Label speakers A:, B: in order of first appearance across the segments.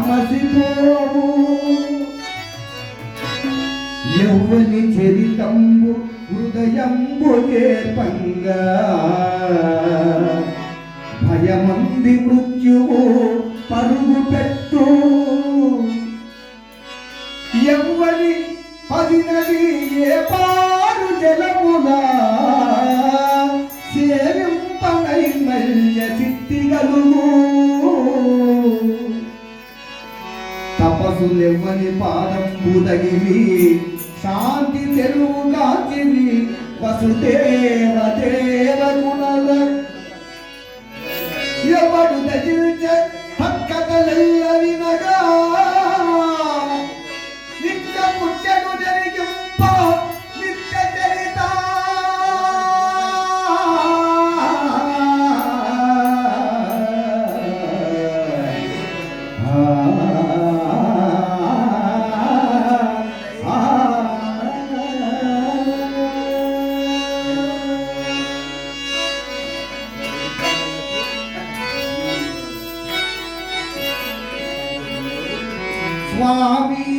A: తామసిపోవు ఎవ్వని చరితంబు హృదయంబు ఏర్పంగా భయమంది మృత్యువు పరుగు పెట్టు. ఎవ్వని పదినది ఏ పారు జలం లెవ్వని పాదం పూదగివి. శాంతి తెలుగు కాచివి వసుదేవ దేవ గుణల Swami.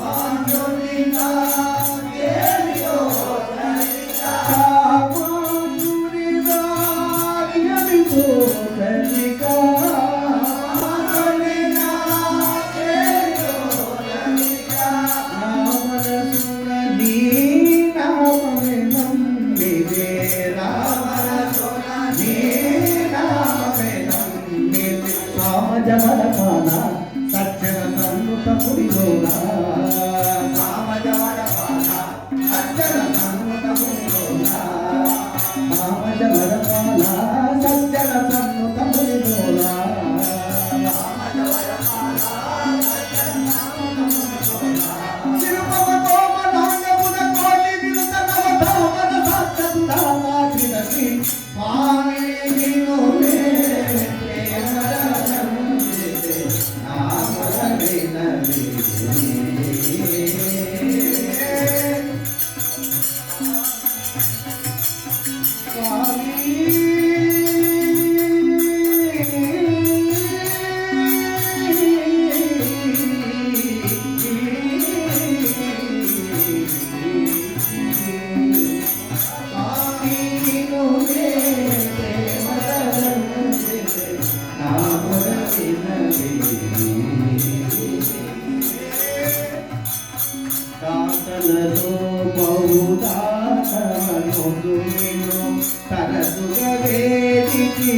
A: దాసమను తరచుగా వేదికి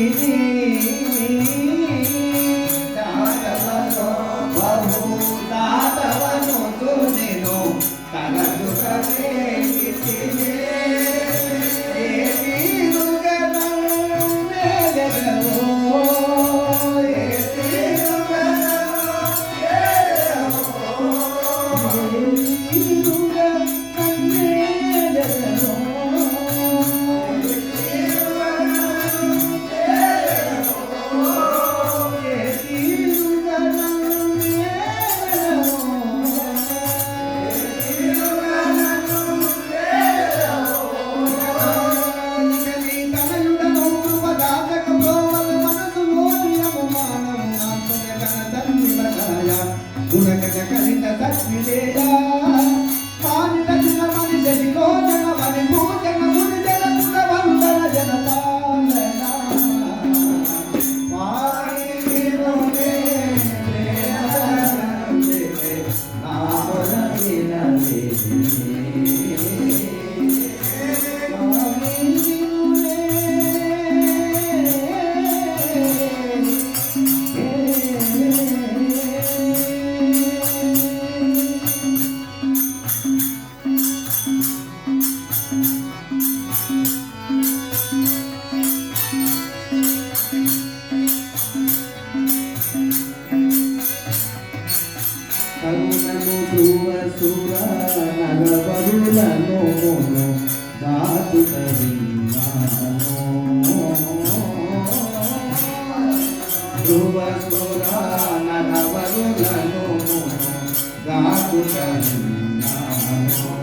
A: కరుణను ధ్రువసుర నగవరులను దాతుతరిన్నాను ధ్రువసుర నగవరులను దాతుతరిన్నాను అరయగ